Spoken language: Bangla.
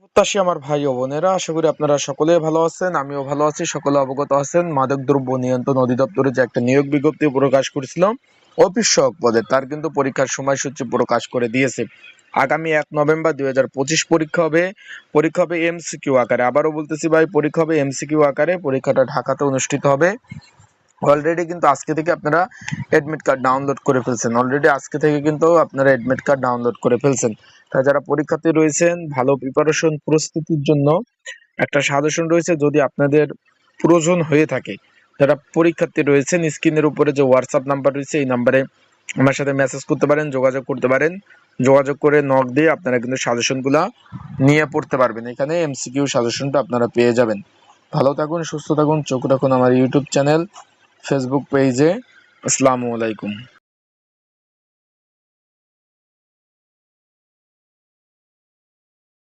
প্রত্যাশী আমার ভাই ও বোনেরা, আশা করি আপনারা সকলে ভালো আছেন, আমিও ভালো আছি, সকলে অবগত আছেন। মাদক দ্রব্য নিয়ন্ত্রণ অধিদপ্তরে যে একটা নিয়োগ বিজ্ঞপ্তি প্রকাশ করেছিলাম, অফিস সহক পদে তার কিন্তু পরীক্ষার সময়সূচি প্রকাশ করে দিয়েছে। আগামী এক নভেম্বর দুই হাজার পঁচিশ পরীক্ষা হবে পরীক্ষা হবে এমসিকিউ আকারে। আবারও বলতেছি ভাই, পরীক্ষা হবে এমসিকিউ আকারে, পরীক্ষাটা ঢাকাতে অনুষ্ঠিত হবে। অলরেডি কিন্তু আজকে থেকে আপনারা অ্যাডমিট কার্ড ডাউনলোড করে ফেলছেন। অলরেডি আজকে থেকে কিন্তু আপনারা অ্যাডমিট কার্ড ডাউনলোড করে ফেলছেন। তা যারা পরীক্ষার্থী রয়েছেন, ভালো প্রিপারেশন প্রস্তুতির জন্য একটা সাজেশন রয়েছে যদি আপনাদের প্রয়োজন হয়ে থাকে। যারা পরীক্ষার্থী রয়েছেন স্ক্রিনের উপরে যে হোয়াটসঅ্যাপ নাম্বার রয়েছে, এই নাম্বারে আমার সাথে মেসেজ করতে পারেন, যোগাযোগ করতে পারেন। যোগাযোগ করে নক দিয়ে আপনারা কিন্তু সাজেশনগুলো নিয়ে পড়তে পারবেন। এখানে এমসিকিউ সাজেশনটা আপনারা পেয়ে যাবেন। ভালো থাকুন, সুস্থ থাকুন, চোখ রাখুন আমার ইউটিউব চ্যানেল ফেসবুক পেজে আসসালামু আলাইকুম।